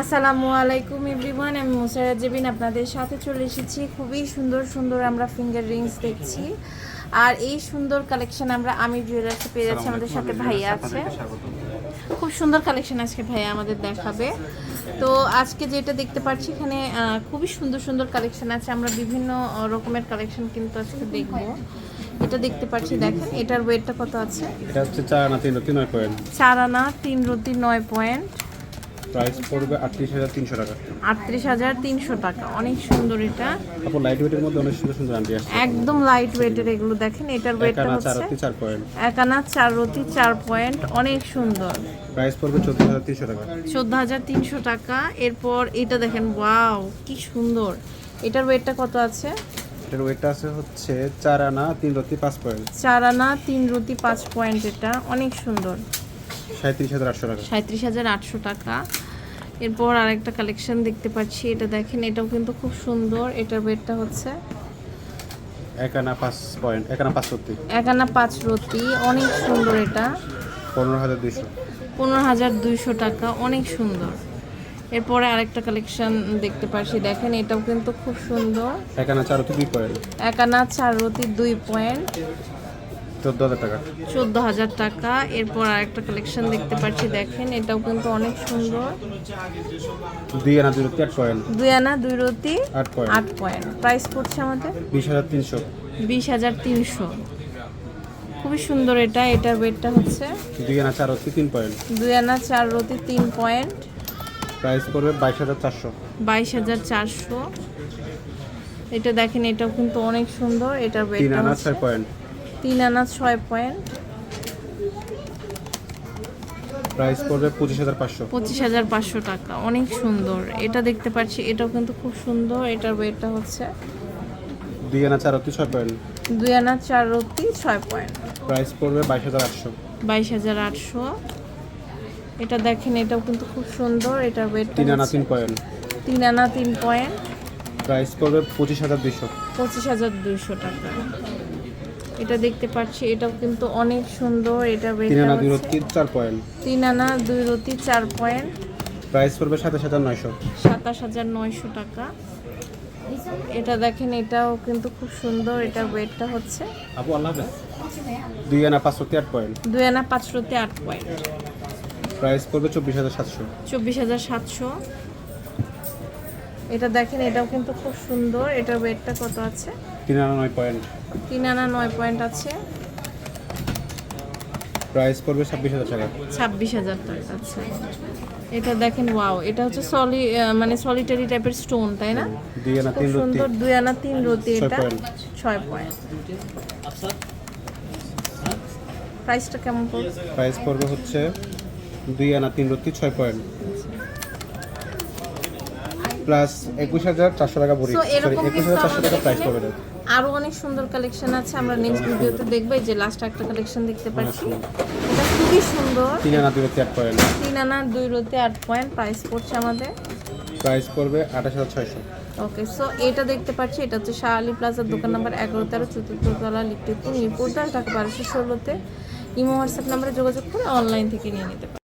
আসসালামু আলাইকুম এভরিওয়ান আমি মুসারাত জেবিন আপনাদের সাথে চলে এসেছি। খুবই সুন্দর সুন্দর আমরা ফিঙ্গার রিংস দেখছি। আর এই সুন্দর কালেকশন আমরা আমি জুয়েলার্সে পেয়ে যাচ্ছি আমাদের সাথে ভাইয়া আছে। খুব সুন্দর কালেকশন আজকে ভাইয়া আমাদের দেখাবে। তো আজকে যেটা দেখতে পাচ্ছি এখানে খুবই সুন্দর সুন্দর কালেকশন আছে। আমরা বিভিন্ন রকমের কালেকশন কিন্তু আজকে দেখব। এটা দেখতে পাচ্ছি দেখেন এটার ওয়েটটা কত আছে? এটা হচ্ছে চার আনা তিন রতি নয় পয়েন্ট। চার আনা তিন রুটি নয় পয়েন্ট। প্রাইস পড়বে আটত্রিশ হাজার তিনশো টাকা। আটত্রিশ হাজার তিনশো টাকা। অনেক সুন্দর এটা। তারপর লাইট ওয়েটের মধ্যে অনেক সুন্দর সুন্দর আন্টি আসছে। একদম লাইট ওয়েটের এগুলো দেখেন এটার ওয়েটটা হচ্ছে রতি চার পয়েন্ট এক আনা রতি চার পয়েন্ট অনেক সুন্দর। প্রাইস পড়বে চোদ্দ হাজার তিনশো টাকা। চোদ্দ হাজার তিনশো টাকা। এরপর এটা দেখেন ওয়াও কি সুন্দর। এটার ওয়েটটা কত আছে? এটার ওয়েটটা আছে হচ্ছে চার আনা তিন রতি পাঁচ পয়েন্ট চার আনা তিন রুটি পাঁচ পয়েন্ট এটা অনেক সুন্দর। সাঁত্রিশ হাজার আটশো টাকা। সাঁত্রিশ হাজার আটশো টাকা। এরপর আরেকটা কালেকশন দেখতে পাচ্ছি এটা দেখেন এটাও কিন্তু খুব সুন্দর এটার ওয়েটটা হচ্ছে এক আনা পাঁচ পয়েন্ট এক আনা পাঁচ রতি পাঁচ রতি অনেক সুন্দর এটা। পনেরো হাজার দুইশো। পনেরো হাজার দুইশো টাকা অনেক সুন্দর। এরপরে আরেকটা কালেকশন দেখতে পাচ্ছি দেখেন এটাও কিন্তু খুব সুন্দর। এক আনা চার রতি দুই পয়েন্ট। এক আনা চার রতি দুই পয়েন্ট। চোদ্দ হাজার টাকা। চোদ্দ হাজার টাকা। এরপর আরেকটা কালেকশন দেখতে পাচ্ছি দেখেন এটাও কিন্তু অনেক সুন্দর। দুই আনা দুই রতি আট পয়েন্ট দুই আনা দুই রতি আট পয়েন্ট আট পয়েন্ট প্রাইস পড়ছে আমাদের? বিশ হাজার তিনশো। বিশ হাজার তিনশো। খুবই সুন্দর এটা এটার ওয়েটটা হচ্ছে। দুই আনা চার রতি তিন পয়েন্ট। দুই আনা চার রতি তিন পয়েন্ট। প্রাইস পড়বে বাইশ হাজার চারশো। বাইশ হাজার চারশো। এটা দেখেন এটাও কিন্তু অনেক সুন্দর এটার ওয়েটটা হচ্ছে। পয়েন্ট। তিন আনা ছয় পয়েন্ট প্রাইস পড়বে পঁচিশ হাজার পাঁচশো। পঁচিশ হাজার পাঁচশো টাকা অনেক সুন্দর। এটা দেখতে পাচ্ছি এটাও কিন্তু খুব সুন্দর এটার ওয়েটটা হচ্ছে দুই আনা চার রতি ছয় পয়েন্ট দুই আনা চার রতি ছয় পয়েন্ট প্রাইস পড়বে বাইশ হাজার আটশো। বাইশ হাজার আটশো। এটা দেখেন এটাও কিন্তু খুব সুন্দর এটার ওয়েটটা তিন আনা তিন পয়েন্ট তিন আনা তিন পয়েন্ট প্রাইস পড়বে পঁচিশ হাজার দুইশো। পঁচিশ হাজার দুইশো টাকা। এটা দেখতে পাচ্ছি এটাও কিন্তু অনেক সুন্দর এটা তিন আনা দুই রতি চার পয়েন্ট। তিন আনা দুই রতি চার পয়েন্ট। প্রাইস পড়বে সাতাশ হাজার নয়শো। সাতাশ হাজার নয়শো টাকা। এটা দেখেন এটাও কিন্তু খুব সুন্দর এটা ওয়েটটা হচ্ছে। আপু আল্লাহ দুই আনা পাঁচ রতি আট পয়েন্ট। দুই আনা পাঁচ রতি আট পয়েন্ট। প্রাইস পড়বে চব্বিশ হাজার সাতশো। চব্বিশ হাজার সাতশো। এটা দেখেন এটাও কিন্তু খুব সুন্দর এটার ওয়েটটা কত আছে? তিন আনা নয় পয়েন্ট। তিন আনা নয় পয়েন্ট আছে। প্রাইস পড়বে ছাব্বিশ হাজার টাকা। ছাব্বিশ হাজার টাকা আচ্ছা এটা দেখেন ওয়াও এটা হচ্ছে সলি মানে সলিটারি টাইপের স্টোন তাই না? দুই আনা তিন রতি। সুন্দর দুই আনা তিন রতি এটা। ছয় পয়েন্ট প্রাইসটা কেমন পড়বে? প্রাইস পড়বে হচ্ছে দুই আনা তিন রতি ছয় পয়েন্ট প্লাস একুশ হাজার চারশো টাকা ভরি সরি একুশ হাজার চারশো টাকা প্রাইস পড়বে। আরও অনেক সুন্দর কালেকশন আছে আমরা নেক্সট ভিডিওতে দেখব। এই যে লাস্ট একটা কালেকশন দেখতে পাচ্ছি। এটা খুবই সুন্দর। তিন আনা দুই রতি আট পয়েন্ট। তিন আনা দুই রতি আট পয়েন্ট। প্রাইস পড়ছে আমাদের। প্রাইস পড়বে আঠাশ হাজার ছয়শো। ওকে সো এটা দেখতে পাচ্ছি এটা হচ্ছে শাহ আলী প্লাজার দোকান নাম্বার এগারো তেরো চতুর্থ তলা লিফটে তিন মিরপুর দশ ঢাকা বারোশো ষোলোতে। ইমো হোয়াটসঅ্যাপ নাম্বারে যোগাযোগ করে অনলাইন থেকে নিয়ে নিতে পারেন